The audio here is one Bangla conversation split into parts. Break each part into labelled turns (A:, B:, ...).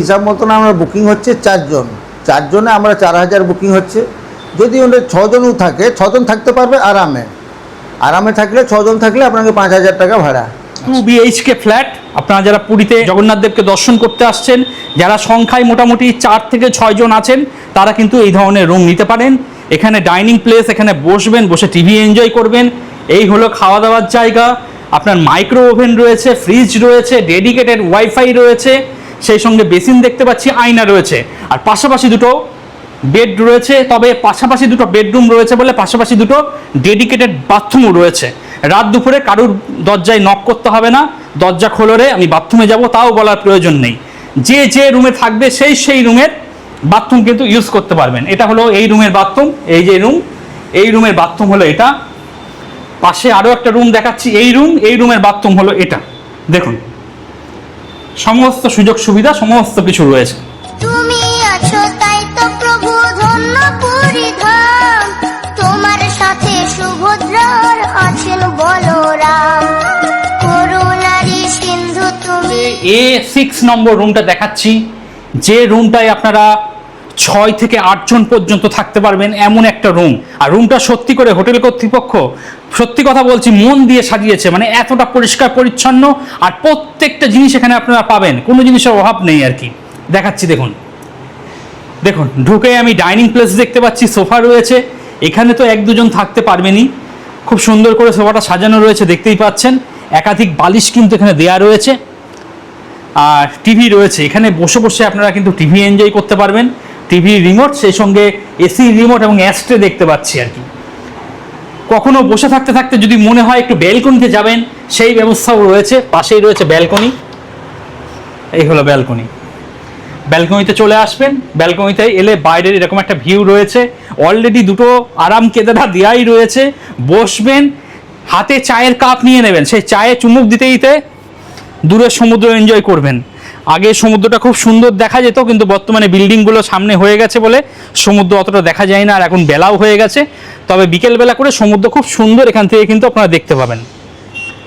A: হিসাব মতন আমরা বুকিং হচ্ছে চারজন। চারজনে আমরা চার হাজার বুকিং হচ্ছে। যদি ওদের ছজনও থাকে, ছজন থাকতে পারবে আরামে। আরামে থাকলে ছজন থাকলে আপনাকে পাঁচ হাজার টাকা ভাড়া।
B: টু বিএইচকে ফ্ল্যাট আপনারা যারা পুরীতে জগন্নাথ দেবকে দর্শন করতে আসছেন, যারা সংখ্যায় মোটামুটি চার থেকে ছয়জন আছেন, তারা কিন্তু এই ধরনের রুম নিতে পারেন। এখানে ডাইনিং প্লেস এখানে বসবেন, বসে টিভি এনজয় করবেন। এই হলো খাওয়া দাওয়ার জায়গা। আপনার মাইক্রো ওভেন রয়েছে ফ্রিজ রয়েছে ডেডিকেটেড ওয়াইফাই রয়েছে। সেই সঙ্গে বেসিন দেখতে পাচ্ছি, আয়না রয়েছে। আর পাশাপাশি দুটো বেড রয়েছে, তবে পাশাপাশি দুটো বেডরুম রয়েছে বলে পাশাপাশি দুটো ডেডিকেটেড বাথরুমও রয়েছে। রাত দুপুরে কারুর দরজায় নক করতে হবে না, দরজা খোলরে আমি বাথরুমে যাব, তাও বলার প্রয়োজন নেই। যে যে রুমে থাকবে, সেই সেই রুমের বাথরুম কিন্তু ইউজ করতে পারবেন। এটা হলো এই রুমের বাথরুম, এই যে রুম এই রুমের বাথরুম হলো এটা। পাশে আরও একটা রুম দেখাচ্ছি, এই রুম এই রুমের বাথরুম হলো এটা। দেখুন। সমস্ত সুযোগ সুবিধা সমস্ত কিছু রয়েছে।
C: তুমি আছো তাই তো প্রভু ধন্য পরিধান তোমার সাথে সুভদ্রার আছেন বলরাম। করুণারি সিন্ধু তুমি
B: এ সিক্স নম্বর রুমটা দেখাচ্ছি যে রুমটায় আপনারা ছয় থেকে আটজন পর্যন্ত থাকতে পারবেন এমন একটা রুম আর রুমটা সত্যি করে হোটেল কর্তৃপক্ষ সত্যি কথা বলছি, মন দিয়ে সাজিয়েছে মানে এতটা পরিষ্কার, পরিচ্ছন্ন, আর প্রত্যেকটা জিনিস এখানে আপনারা পাবেন। কোনো জিনিসের অভাব নেই আর কি। দেখাচ্ছি, দেখুন। দেখুন, ঢুকে আমি ডাইনিং প্লেস দেখতে পাচ্ছি, সোফা রয়েছে। এখানে তো এক দুজন থাকতে পারবেনই। খুব সুন্দর করে সোফাটা সাজানো রয়েছে, দেখতেই পাচ্ছেন। একাধিক বালিশ কিন্তু এখানে দেয়া রয়েছে। আর টিভি রয়েছে। এখানে বসে বসে আপনারা কিন্তু টিভি এনজয় করতে পারবেন। টিভি রিমোট, সেই সঙ্গে এসি, রিমোট এবং অ্যাস্ট্রে দেখতে পাচ্ছি আর কি। কখনো বসে থাকতে থাকতে যদি মনে হয় একটু ব্যালকনিতে যাবেন, সেই ব্যবস্থাও রয়েছে, পাশেই রয়েছে ব্যালকনি। এই হলো ব্যালকনি। ব্যালকনিতে চলে আসবেন, ব্যালকনিতে এলে বাইরের এরকম একটা ভিউ রয়েছে। অলরেডি দুটো আরাম কেদারা দেওয়াই রয়েছে। বসবেন, হাতে চায়ের কাপ নিয়ে নেবেন, সেই চায়ে চুমুক দিতে দিতে দূরের সমুদ্র এনজয় করবেন। আগে সমুদ্রটা খুব সুন্দর দেখা যেত, কিন্তু বর্তমানে বিল্ডিংগুলো সামনে হয়ে গেছে বলে সমুদ্র অতটা দেখা যায় না, আর এখন বেলাও হয়ে গেছে। তবে বিকেলবেলা করে সমুদ্র খুব সুন্দর, এখান থেকে কিন্তু আপনারা দেখতে পাবেন।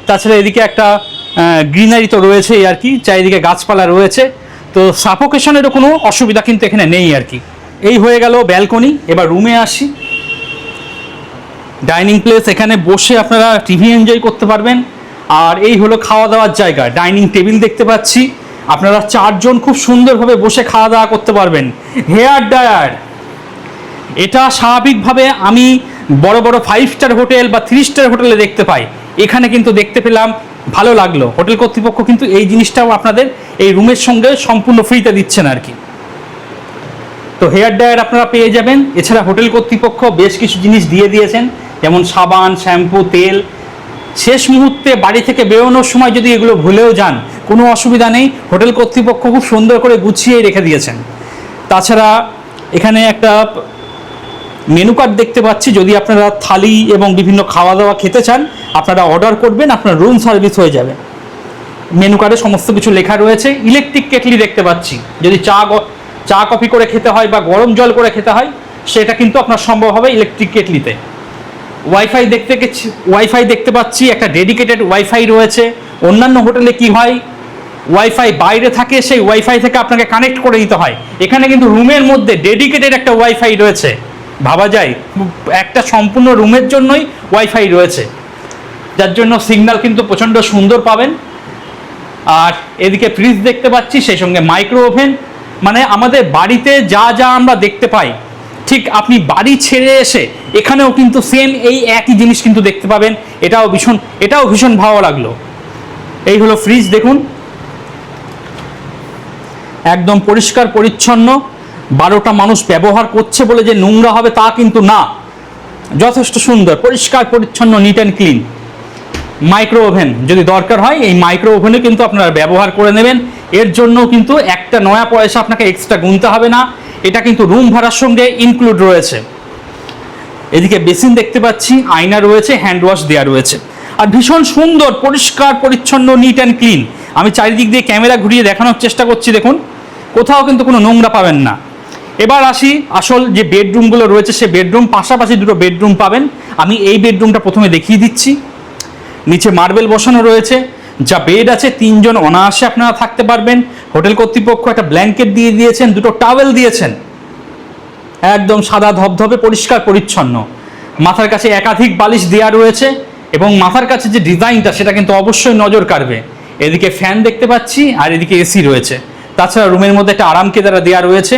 B: তাছাড়া এদিকে একটা গ্রিনারি তো রয়েছেই আর কি, চারিদিকে গাছপালা রয়েছে। তো সাফোকেশনেরও কোনো অসুবিধা কিন্তু এখানে নেই আর কি। এই হয়ে গেল ব্যালকনি, এবার রুমে আসি। ডাইনিং প্লেস, এখানে বসে আপনারা টিভি এনজয় করতে পারবেন। আর এই হলো খাওয়া দাওয়ার জায়গা, ডাইনিং টেবিল দেখতে পাচ্ছি। আপনারা চারজন খুব সুন্দরভাবে বসে খাওয়া দাওয়া করতে পারবেন। হেয়ার ড্রায়ার, এটা স্বাভাবিকভাবে আমি বড় বড় ফাইভ স্টার হোটেল বা থ্রি স্টার হোটেলে দেখতে পাই। এখানে কিন্তু দেখতে পেলাম, ভালো লাগল। হোটেল কর্তৃপক্ষ কিন্তু এই জিনিসটাও আপনাদের এই রুমের সঙ্গে সম্পূর্ণ ফ্রিতে দিচ্ছেন আর কি। তো হেয়ার ড্রায়ার আপনারা পেয়ে যাবেন। এছাড়া হোটেল কর্তৃপক্ষ বেশ কিছু জিনিস দিয়ে দিয়েছেন, যেমন সাবান, শ্যাম্পু, তেল শেষ মুহূর্তে বাড়ি থেকে বেরোনোর সময় যদি এগুলো ভুলেও যান, কোনো অসুবিধা নেই। হোটেল কর্তৃপক্ষ খুব সুন্দর করে গুছিয়ে রেখে দিয়েছেন। তাছাড়া এখানে একটা মেনু কার্ড দেখতে পাচ্ছি। যদি আপনারা থালি এবং বিভিন্ন খাওয়া দাওয়া খেতে চান, আপনারা অর্ডার করবেন, আপনার রুম সার্ভিস হয়ে যাবে। মেনু কার্ডে সমস্ত কিছু লেখা রয়েছে। ইলেকট্রিক কেটলি দেখতে পাচ্ছি। যদি চা চা কফি করে খেতে হয় বা গরম জল করে খেতে হয়, সেটা কিন্তু আপনার সম্ভব হবে ইলেকট্রিক কেটলিতে। ওয়াইফাই দেখতে ওয়াইফাই দেখতে পাচ্ছি, একটা ডেডিকেটেড ওয়াইফাই রয়েছে। অন্যান্য হোটেলে কি হয়? ওয়াইফাই বাইরে থাকে, সেই ওয়াইফাই থেকে আপনাকে কানেক্ট করে দিতে হয়। এখানে কিন্তু রুমের মধ্যে ডেডিকেটেড একটা ওয়াইফাই রয়েছে। ভাবা যায়, একটা সম্পূর্ণ রুমের জন্যই ওয়াইফাই রয়েছে। যার জন্য সিগন্যাল কিন্তু প্রচণ্ড সুন্দর পাবেন। আর এদিকে ফ্রিজ দেখতে পাচ্ছি, সেই সঙ্গে মাইক্রো ওভেন মানে আমাদের বাড়িতে যা যা আমরা দেখতে পাই ঠিক আপনি বাড়ি ছেড়ে এসে এখানেও কিন্তু সেম এই একই জিনিস কিন্তু দেখতে পাবেন। এটাও ভীষণ এটাও ভীষণ ভালো লাগল। এই হলো ফ্রিজ দেখুন। একদম পরিষ্কার, পরিচ্ছন্ন। বারোটা মানুষ ব্যবহার করছে বলে যে নোংরা হবে তা কিন্তু না। যথেষ্ট সুন্দর, পরিষ্কার, পরিচ্ছন্ন neat and clean micro oven যদি দরকার হয়, এই মাইক্রো ওভেনে কিন্তু আপনারা ব্যবহার করে নেবেন। এর জন্য কিন্তু একটা নয়া পয়সা আপনাকে এক্সট্রা গুনতে হবে না। এটা কিন্তু রুম ভাড়ার সঙ্গে ইনক্লুড রয়েছে। এদিকে বেসিন দেখতে পাচ্ছি, আয়না রয়েছে হ্যান্ড ওয়াশ দেওয়া রয়েছে। আর ভীষণ সুন্দর, পরিষ্কার, পরিচ্ছন্ন নিট অ্যান্ড ক্লিন আমি চারিদিক দিয়ে ক্যামেরা ঘুরিয়ে দেখানোর চেষ্টা করছি, দেখুন। কোথাও কিন্তু কোনো নোংরা পাবেন না। এবার আসি আসল যে বেডরুমগুলো রয়েছে, সে বেডরুম পাশাপাশি দুটো বেডরুম পাবেন। আমি এই বেডরুমটা প্রথমে দেখিয়ে দিচ্ছি। নিচে মার্বেল বসানো রয়েছে। যা বেড আছে, তিনজন অনায়াসে আপনারা থাকতে পারবেন। হোটেল কর্তৃপক্ষ একটা ব্ল্যাঙ্কেট দিয়ে দিয়েছেন, দুটো টাওয়েল দিয়েছেন। একদম সাদা ধবধবে, পরিষ্কার, পরিচ্ছন্ন। মাথার কাছে একাধিক বালিশ দেওয়া রয়েছে এবং মাথার কাছে যে ডিজাইনটা সেটা কিন্তু অবশ্যই নজর কাড়বে। এদিকে ফ্যান দেখতে পাচ্ছি, আর এদিকে এসি রয়েছে। তাছাড়া রুমের মধ্যে একটা আরাম কেদারা দেওয়া রয়েছে।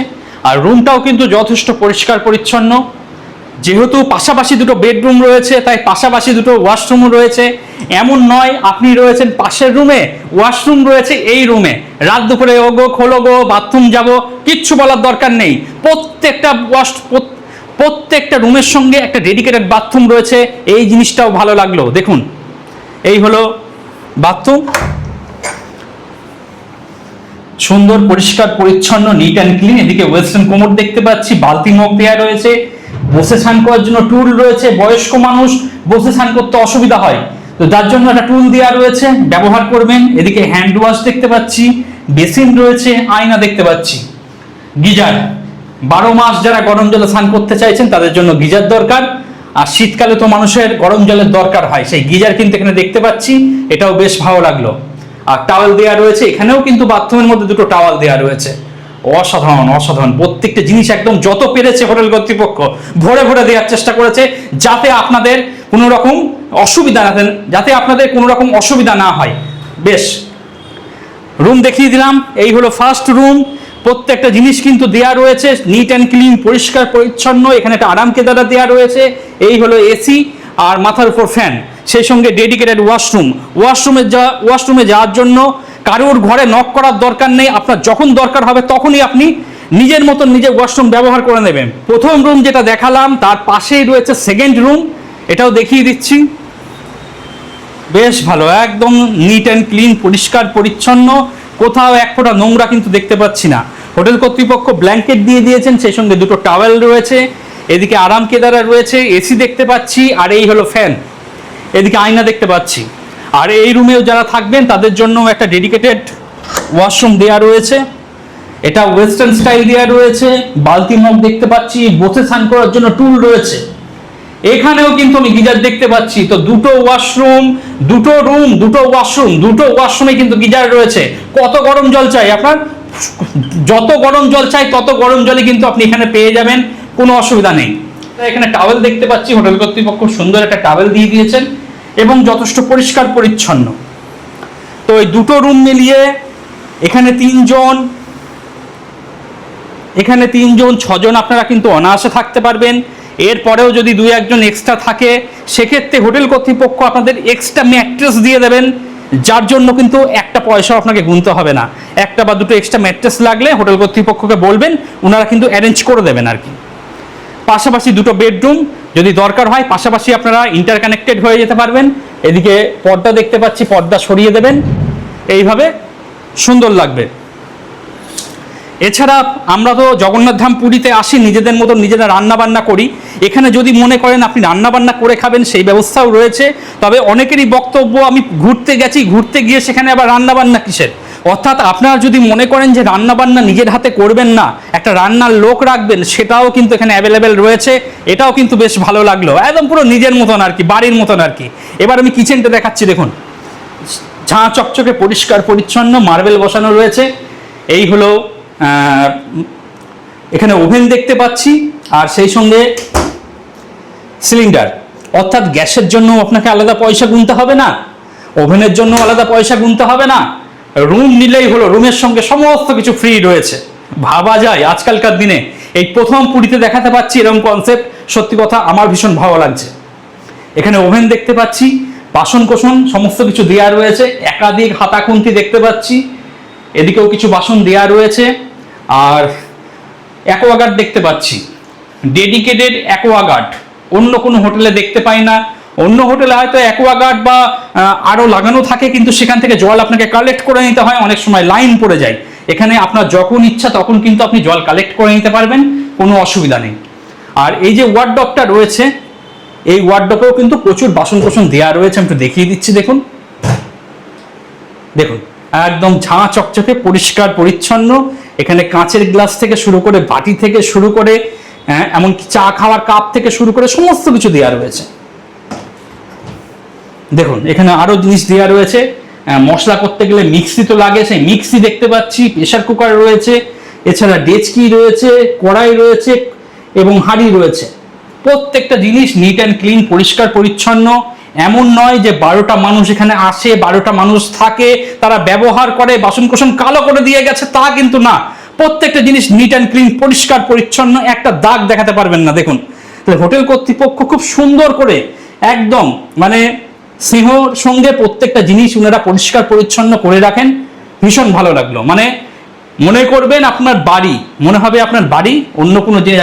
B: আর রুমটাও কিন্তু যথেষ্ট পরিষ্কার, পরিচ্ছন্ন। যেহেতু পাশাপাশি দুটো বেডরুম রয়েছে, তাই পাশাপাশি দুটো ওয়াশরুম রয়েছে। এমন নয়, আপনি রয়েছেন পাশের রুমে, ওয়াশরুম রয়েছে এই রুমে। রাত দুপুরে ওগো, খোলো গো, বাথরুম যাব, কিচ্ছু বলার দরকার নেই। প্রত্যেকটা ওয়াশ, প্রত- প্রত্যেকটা রুমের সঙ্গে একটা ডেডিকেটেড বাথরুম রয়েছে। এই জিনিসটাও ভালো লাগল। দেখুন, এই হলো বাথরুম সুন্দর, পরিষ্কার, পরিচ্ছন্ন নিট অ্যান্ড ক্লিন এদিকে ওয়েস্টার্ন কোমর দেখতে পাচ্ছি, বালতি মগ দেওয়া রয়েছে। বসে স্নান করার জন্য টুল রয়েছে, বয়স্ক মানুষ বসে স্নান করতে অসুবিধা হয়। তো যার জন্য একটা টুল দেওয়া রয়েছে, ব্যবহার করবেন। এদিকে হ্যান্ড ওয়াশ দেখতে পাচ্ছি, বেসিন রয়েছে, আয়না দেখতে পাচ্ছি। গিজার, বারো মাস যারা গরম জলে স্নান করতে চাইছেন, তাদের জন্য গিজার দরকার। আর শীতকালে তো মানুষের গরম জলের দরকার হয়, সেই গিজার কিন্তু এখানে দেখতে পাচ্ছি, এটাও বেশ ভালো লাগল। আর টাওয়াল দেওয়া রয়েছে, এখানেও কিন্তু বাথরুমের মধ্যে দুটো টাওয়াল দেওয়া রয়েছে। অসাধারণ অসাধারণ। প্রত্যেকটা জিনিস একদম যত পেরেছে হোটেল কর্তৃপক্ষ, ভরে ভরে দেওয়ার চেষ্টা করেছে যাতে আপনাদের কোনো রকম অসুবিধা না যাতে আপনাদের কোনো রকম অসুবিধা না হয়। বেশ রুম দেখিয়ে দিলাম। এই হলো ফার্স্ট রুম প্রত্যেকটা জিনিস কিন্তু দেয়া রয়েছে নিট অ্যান্ড ক্লিন পরিষ্কার, পরিচ্ছন্ন। এখানে একটা আরাম কেদারা দেওয়া রয়েছে। এই হলো এসি আর মাথার উপর ফ্যান সেই সঙ্গে ডেডিকেটেড ওয়াশরুম ওয়াশরুমে যা ওয়াশরুমে যাওয়ার জন্য কারোর ঘরে নক করার দরকার নেই, আপনার যখন দরকার হবে তখনই আপনি নিজের মতন নিজে ওয়াশরুম ব্যবহার করে নেবেন। প্রথম রুম যেটা দেখালাম, তার পাশেই রয়েছে সেকেন্ড রুম এটাও দেখিয়ে দিচ্ছি। বেশ ভালো, একদম নিট অ্যান্ড ক্লিন পরিষ্কার, পরিচ্ছন্ন, কোথাও এক ফোঁটা নোংরা কিন্তু দেখতে পাচ্ছি না। হোটেল কর্তৃপক্ষ ব্ল্যাঙ্কেট দিয়ে দিয়েছেন, সেই সঙ্গে দুটো টাওয়েল রয়েছে, এদিকে আরাম কেদারা রয়েছে এসি দেখতে পাচ্ছি, আর এই হলো ফ্যান এদিকে আয়না দেখতে পাচ্ছি। আর এই রুমেও যারা থাকবেন, তাদের জন্য একটা ডেডিকেটেড ওয়াশরুম দেওয়া রয়েছে। এটা ওয়েস্টার্ন স্টাইল দেওয়া রয়েছে। বালতি মগ দেখতে পাচ্ছি, বসে স্নান করার জন্য টুল রয়েছে। এখানেও কিন্তু আমি গিজার দেখতে পাচ্ছি। তো দুটো ওয়াশরুম দুটো রুম দুটো ওয়াশরুম দুটো ওয়াশরুমে কিন্তু গিজার রয়েছে। কত গরম জল চাই আপনার? যত গরম জল চাই, তত গরম জলই কিন্তু আপনি এখানে পেয়ে যাবেন। কোনো অসুবিধা নেই। এখানে টাওয়েল দেখতে পাচ্ছি। হোটেল কর্তৃপক্ষ সুন্দর একটা টাওয়েল দিয়ে দিয়েছেন। এবং যথেষ্ট পরিষ্কার পরিচ্ছন্ন। তো এই দুটো রুম মিলিয়ে এখানে তিনজন এখানে তিনজন, ছজন আপনারা কিন্তু অনায়াসে থাকতে পারবেন। এরপরেও যদি দুই একজন এক্সট্রা থাকে, সেক্ষেত্রে হোটেল কর্তৃপক্ষ আপনাদের এক্সট্রা ম্যাট্রেস দিয়ে দেবেন, যার জন্য কিন্তু একটা পয়সাও আপনাকে গুনতে হবে না। একটা বা দুটো এক্সট্রা ম্যাট্রেস লাগলে হোটেল কর্তৃপক্ষকে বলবেন ওনারা কিন্তু অ্যারেঞ্জ করে দেবেন আর কি। পাশাপাশি দুটো বেডরুম, যদি দরকার হয়, পাশাপাশি আপনারা ইন্টারকানেক্টেড হয়ে যেতে পারবেন। এদিকে পর্দা দেখতে পাচ্ছি, পর্দা সরিয়ে দেবেন। এইভাবে সুন্দর লাগবে। এছাড়া আমরা তো জগন্নাথ ধাম পুরীতে আসি, নিজেদের মতো নিজেরা রান্না বান্না করি। এখানে যদি মনে করেন আপনি রান্না বান্না করে খাবেন, সেই ব্যবস্থাও রয়েছে। তবে অনেকেরই বক্তব্য, আমি ঘুরতে গেছি, ঘুরতে গিয়ে সেখানে আবার রান্না বান্না কিসের? অর্থাৎ আপনারা যদি মনে করেন যে রান্না বান্না নিজের হাতে করবেন না, একটা রান্নার লোক রাখবেন, সেটাও কিন্তু এখানে অ্যাভেলেবেল রয়েছে। এটাও কিন্তু বেশ ভালো লাগল। একদম পুরো নিজের মতন আর কি, বাড়ির মতন আর কি। এবার আমি কিচেনটা দেখাচ্ছি, দেখুন। ঝাঁ চকচকে পরিষ্কার, পরিচ্ছন্ন মার্বেল বসানো রয়েছে। এই হলো এখানে ওভেন দেখতে পাচ্ছি, আর সেই সঙ্গে সিলিন্ডার অর্থাৎ গ্যাসের জন্য আপনাকে আলাদা পয়সা গুনতে হবে না। ওভেনের জন্য আলাদা পয়সা গুনতে হবে না। রুম নিলেই হলো, রুমের সঙ্গে সমস্ত কিছু ফ্রি রয়েছে। ভাবা যায়, আজকালকার দিনে। এই প্রথম পুরীতে দেখাতে পাচ্ছি এরকম কনসেপ্ট সত্যি কথা, আমার ভীষণ ভালো লাগছে। এখানে ওভেন দেখতে পাচ্ছি, বাসন কোসন, সমস্ত কিছু দেওয়া রয়েছে। একাধিক হাতা খুন্তি দেখতে পাচ্ছি। এদিকেও কিছু বাসন দেওয়া রয়েছে। আর অ্যাকোয়াগার্ড দেখতে পাচ্ছি। ডেডিকেটেড অ্যাকোয়াগার্ড অন্য কোনো হোটেলে দেখতে পাই না। অন্য হোটেলে হয়তো অ্যাকোয়াগার্ড বা আহ, আরও লাগানো থাকে কিন্তু সেখান থেকে জল আপনাকে কালেক্ট করে নিতে হয় অনেক সময় লাইন পড়ে যায়। এখানে আপনার যখন ইচ্ছা তখন কিন্তু আপনি জল কালেক্ট করে নিতে পারবেন কোনো অসুবিধা নেই। আর এই যে ওয়ার্ডপটা রয়েছে এই ওয়ার্ডপেও কিন্তু প্রচুর বাসন কোসন দেওয়া রয়েছে আমি একটু দেখিয়ে দিচ্ছি দেখুন। দেখুন একদম ঝাঁ চকচকে পরিষ্কার পরিচ্ছন্ন। এখানে কাঁচের গ্লাস থেকে শুরু করে বাটি থেকে শুরু করে হ্যাঁ, এমনকি চা খাওয়ার কাপ থেকে শুরু করে সমস্ত কিছু দেওয়া রয়েছে। দেখুন, এখানে আরও জিনিস দেওয়া রয়েছে। মশলা করতে গেলে মিক্সি তো লাগে, সেই মিক্সি দেখতে পাচ্ছি প্রেশার কুকার রয়েছে, এছাড়া ডেচকি রয়েছে, কড়াই রয়েছে এবং হাঁড়ি রয়েছে। প্রত্যেকটা জিনিস নিট অ্যান্ড ক্লিন পরিষ্কার, পরিচ্ছন্ন। এমন নয় যে বারোটা মানুষ এখানে আসে, বারোটা মানুষ থাকে, তারা ব্যবহার করে বাসন কোসন কালো করে দিয়ে গেছে, তা কিন্তু না। প্রত্যেকটা জিনিস নিট অ্যান্ড ক্লিন পরিষ্কার, পরিচ্ছন্ন, একটা দাগ দেখাতে পারবেন না, দেখুন। তাহলে হোটেল কর্তৃপক্ষ খুব সুন্দর করে, একদম মানে স্নেহর সঙ্গে প্রত্যেকটা জিনিস ওনারা পরিষ্কার, পরিচ্ছন্ন করে রাখেন। ভীষণ ভালো লাগল। মানে মনে করবেন আপনার বাড়ি, মনে হবে আপনার বাড়ি, অন্য কোনো যে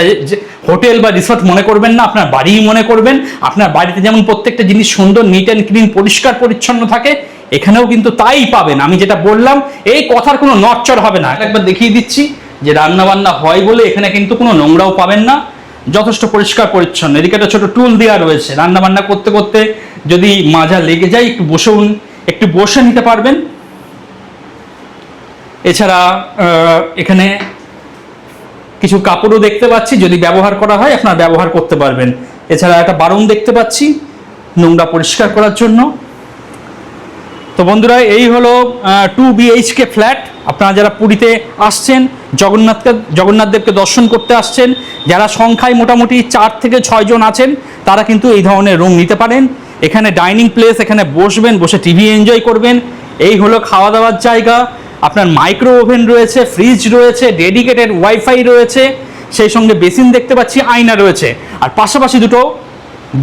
B: হোটেল বা রিসর্ট মনে করবেন না, আপনার বাড়িই মনে করবেন। আপনার বাড়িতে যেমন প্রত্যেকটা জিনিস সুন্দর নিট অ্যান্ড ক্লিন পরিষ্কার, পরিচ্ছন্ন থাকে, এখানেও কিন্তু তাই পাবেন। আমি যেটা বললাম, এই কথার কোনো নচ্চর হবে না। একবার দেখিয়ে দিচ্ছি যে রান্না বান্না হয় বলে এখানে কিন্তু কোনো নোংরাও পাবেন না। যথেষ্ট পরিষ্কার পরিচ্ছন্ন। এদিকে একটা ছোট টুল দেওয়া রয়েছে। রান্না বান্না করতে করতে যদি মাজা লেগে যায়, একটু বসুন, একটু বসে নিতে পারবেন। এছাড়া এখানে কিছু কাপড়ও দেখতে পাচ্ছি। যদি ব্যবহার করা হয়, আপনার ব্যবহার করতে পারবেন। এছাড়া একটা বারণ দেখতে পাচ্ছি, নোংরা পরিষ্কার করার জন্য। তো বন্ধুরা, এই হলো টু বিএইচকে ফ্ল্যাট আপনারা যারা পুরীতে আসছেন, জগন্নাথকে জগন্নাথ দেবকে দর্শন করতে আসছেন, যারা সংখ্যায় মোটামুটি চার থেকে ছয় জন আছেন, তারা কিন্তু এই ধরনের রুম নিতে পারেন। এখানে ডাইনিং প্লেস এখানে বসবেন, বসে টিভি এনজয় করবেন। এই হলো খাওয়া দাওয়ার জায়গা। আপনার মাইক্রো ওভেন রয়েছে ফ্রিজ রয়েছে ডেডিকেটেড ওয়াইফাই রয়েছে, সেই সঙ্গে বেসিন দেখতে পাচ্ছি, আয়না রয়েছে। আর পাশাপাশি দুটো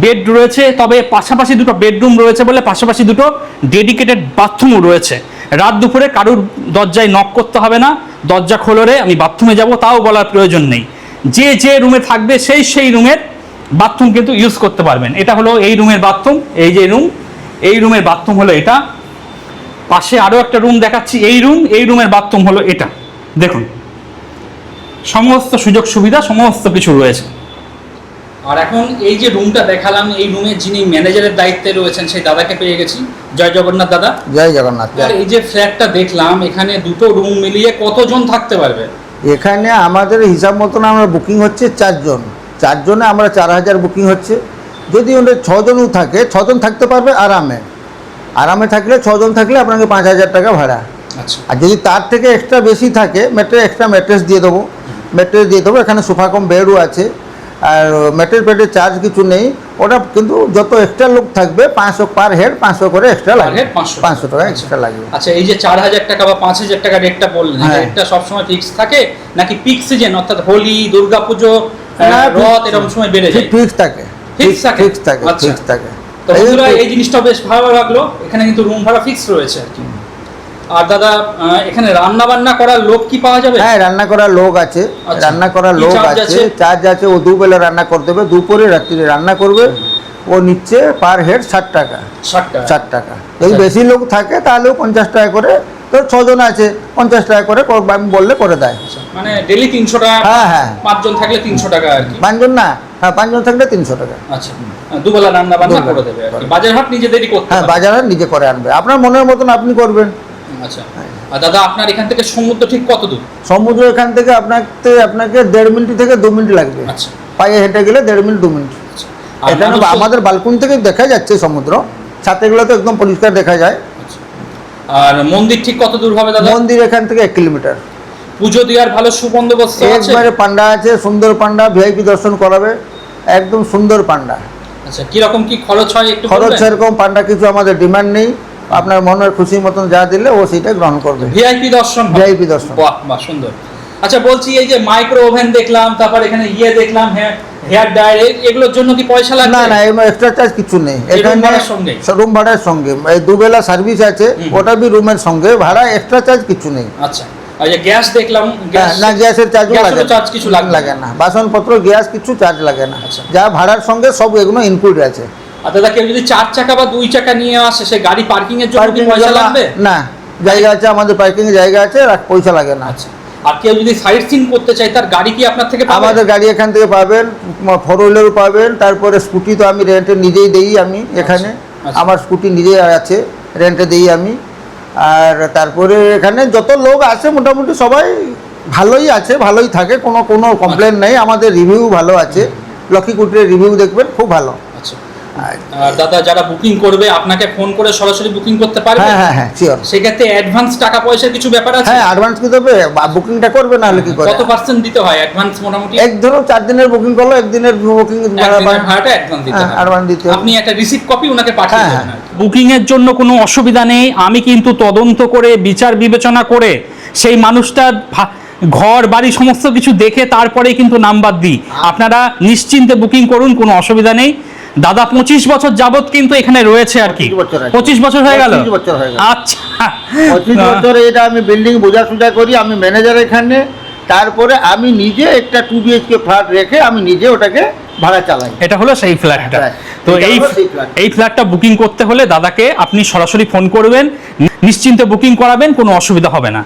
B: বেড রয়েছে, তবে পাশাপাশি দুটো বেডরুম রয়েছে বলে, পাশাপাশি দুটো ডেডিকেটেড বাথরুমও রয়েছে। রাত দুপুরে কারুর দরজায় নক করতে হবে না, দরজা খোলরে আমি বাথরুমে যাব, তাও বলার প্রয়োজন নেই। যে যে রুমে থাকবে, সেই সেই রুমের বাথরুম কিন্তু ইউজ করতে পারবেন। এটা হলো এই রুমের বাথরুম, এই যে রুম, এই রুমের বাথরুম হলো এটা। পাশে আরও একটা রুম দেখাচ্ছি, এই রুম, এই রুমের বাথরুম হলো এটা। দেখুন, সমস্ত সুযোগ সুবিধা সমস্ত কিছু রয়েছে। আর এখন এই যে রুমটা দেখালাম এই রুমে যিনি ম্যানেজারের দায়িত্বে রয়েছেন সেই দাদাকে পেয়ে গেছি। জয় জগন্নাথ দাদা।
A: জয় জগন্নাথ
B: আর এই যে ফ্ল্যাটটা দেখলাম এখানে দুটো রুম মিলিয়ে কতজন থাকতে পারবে?
A: এখানে আমাদের হিসাব মতন আমরা বুকিং হচ্ছে চারজন। চারজনে আমরা চার হাজার বুকিং হচ্ছে। যদি ওদের ছজনও থাকে ছজন থাকতে পারবে আরামে। আরামে থাকলে ছজন থাকলে আপনাকে পাঁচ হাজার টাকা ভাড়া।
B: আচ্ছা।
A: আর যদি তার থেকে এক্সট্রা বেশি থাকে ম্যাট্রেস এক্সট্রা ম্যাট্রেস দিয়ে দেবো। ম্যাট্রেস দিয়ে দেবো এখানে সোফা কম বেডও আছে। আর ম্যাট্রেস বেডের চার্জ কিছু নেই। ওটা কিন্তু যত এক্সট্রা লোক থাকবে পাঁচশো পার হেড পাঁচশো করে এক্সট্রা লাগবে। পাঁচশো টাকা। এক্সট্রা লাগবে।
B: আচ্ছা এই যে চার হাজার টাকা বা পাঁচ হাজার টাকা রেটটা বললেন
A: হ্যাঁ।
B: রেটটা সবসময় ফিক্স থাকে? নাকি পিক সিজন অর্থাৎ হোলি দুর্গাপুজো রথ এরকম সময় বেড়ে যায়?
A: ফিক্স থাকে।
B: Fix থাকে?
A: ফিক্স থাকে
B: আচ্ছা।
A: ফিক্স থাকে।
B: তো এই জিনিসটা বেশ ভালো লাগল। এখানে কিন্তু রুম ভাড়া ফিক্স রয়েছে আর কি। আর দাদা এখানে রান্না বান্না করার লোক কি পাওয়া যাবে?
A: হ্যাঁ রান্না করার লোক আছে।
B: আচ্ছা।
A: রান্না করার লোক আছে? চার্জ আছে ও দুবেলা রান্না করতে হবে দুপুরে রাত্রিরে রান্না করবে। ও নিচ্ছে পার হেড ষাট টাকা।
B: ষাট টাকা।
A: যদি
B: আচ্ছা।
A: বেশি লোক থাকে তাহলেও পঞ্চাশ টাকা করে তো ছজন আছে পঞ্চাশ টাকা করে আমি বললে করে দেয়।
B: মানে ডেলি তিনশো টাকা
A: হ্যাঁ হ্যাঁ।
B: পাঁচজন থাকলে তিনশো টাকা আর কি।
A: পাঁচজন না হ্যাঁ পাঁচজন থাকলে তিনশো টাকা।
B: আচ্ছা দুবেলা রান্না বান্না করে দেবে বাজার হাট নিজেদেরই করতে
A: হ্যাঁ। বাজারে নিজে করে আনবে। আপনার মনের মতন আপনি করবেন।
B: আচ্ছা। আর দাদা আপনার এখান থেকে সমুদ্র ঠিক কত দূর?
A: সমুদ্র এখান থেকে আপনাকে আপনাকে দেড় মিনিট থেকে দু মিনিট লাগবে।
B: আচ্ছা।
A: পায়ে হেঁটে গেলে দেড় মিনিট দু মিনিট।
B: আচ্ছা।
A: এখানে আমাদের বালকুনি থেকে দেখা যাচ্ছে সমুদ্র। ছাতেগুলো তো একদম পরিষ্কার দেখা যায়।
B: আচ্ছা। আর মন্দির ঠিক কত দূর হবে দাদা?
A: মন্দির এখান থেকে এক কিলোমিটার।
B: পুজো দেওয়ার ভালো সুবন্দোবস্ত আছে?
A: একবারে পান্ডা আছে সুন্দর পান্ডা ভিআইপি দর্শন করাবে। একদম সুন্দর পান্ডা।
B: আচ্ছা কীরকম কি খরচ হয় একটু
A: খরচ সেরকম পান্ডা কিছু আমাদের ডিমান্ড নেই। আপনার মনের খুশি মতন যা দিলে ও সেটা গ্রহণ করবে।
B: ভিআইপি দর্শন
A: ভিআইপি দর্শন।
B: বাহ বাহ সুন্দর। আচ্ছা বলছি এই যে মাইক্রো ওভেন দেখলাম তারপর এখানে ইয়ে দেখলাম হ্যাঁ হেয়ার ড্রায়ার এগুলোর জন্য কি পয়সা লাগবে?
A: না না এমন এক্সট্রা চার্জ কিছু নেই। এখানে
B: সঙ্গে?
A: রুম ভাড়ার সঙ্গে। এই দুবেলা সার্ভিস আছে। ওটা বি রুমের সঙ্গে। ভাড়া এক্সট্রা চার্জ কিছু নেই।
B: আচ্ছা। গ্যাস দেখলাম
A: না গ্যাসের লাগে
B: চার্জ কিছু
A: লাগে না। বাসনপত্র গ্যাস কিছু চার্জ লাগে না।
B: আচ্ছা।
A: যা ভাড়ার সঙ্গে সব এগুলো ইনক্লুড আছে।
B: আর দাদা কেউ যদি চার চাকা বা দুই চাকা নিয়ে আসে সে গাড়ি পার্কিং এর জন্য কি পয়সা লাগবে?
A: না জায়গা আছে আমাদের পার্কিং এর জায়গা আছে আর পয়সা লাগে না।
B: আচ্ছা। আর কেউ যদি সাইট সিন করতে চায় তার গাড়ি কি আপনার থেকে
A: আমাদের গাড়ি এখান থেকে পাবেন ফোর হুইলারও পাবেন তারপরে স্কুটি তো আমি রেন্টে নিজেই দেই আমি এখানে।
B: আচ্ছা।
A: আমার স্কুটি নিজেই আছে রেন্টে দেই আমি। আর তারপরে এখানে যত লোক আছে মোটামুটি সবাই ভালোই আছে ভালোই থাকে কোনো কোনো কমপ্লেন নেই। আমাদের রিভিউ ভালো আছে। লক্ষ্মী কুটিরের রিভিউ দেখবেন খুব ভালো।
B: আচ্ছা দাদা যারা বুকিং করবে আপনাকে ফোন করে সরাসরি বুকিং করতে পারবে?
A: হ্যাঁ হ্যাঁ হ্যাঁ শিওর
B: সেক্ষেত্রে অ্যাডভান্স টাকা পয়সার কিছু ব্যাপার আছে?
A: হ্যাঁ অ্যাডভান্স কি দেবে বুকিংটা করবে না হলে কি করে?
B: কত পার্সেন্ট দিতে হয় অ্যাডভান্স মোটামুটি?
A: এক ধরো চার দিনের বুকিং করল একদিনের বুকিং
B: ভাড়াটা অ্যাডভান্স দিতে
A: হ্যাঁ, advance দিতে
B: আপনি একটা রিসিপ্ট কপি ওনাকে পাঠিয়ে
A: হ্যাঁ,
B: দেবেন বুকিং এর জন্য কোনো অসুবিধা নেই। আমি কিন্তু তদন্ত করে বিচার বিবেচনা করে সেই মানুষটার ভা- ঘর বাড়ি সমস্ত কিছু দেখে তারপরেই কিন্তু নাম্বার দিই। আপনারা নিশ্চিন্তে বুকিং করুন কোনো অসুবিধা নেই। দাদা পঁচিশ বছর যাবত কিন্তু এখানে রয়েছে আর কি।
A: 25
B: পঁচিশ বছর হয়ে গেল?
A: 25 বছর গেল।
B: আচ্ছা।
A: পঁচিশ বছরে এটা আমি বিল্ডিং বোঝাসুঝা করি আমি ম্যানেজার এখানে। তারপরে আমি নিজে একটা টু বিএইচকে ফ্ল্যাট রেখে আমি নিজে ওটাকে ভাড়া চালাই।
B: এটা হলো সেই ফ্ল্যাটটা তো এই। এই ফ্ল্যাটটা বুকিং করতে হলে দাদাকে আপনি সরাসরি ফোন করবেন নিশ্চিন্তে বুকিং করাবেন কোনো অসুবিধা হবে না।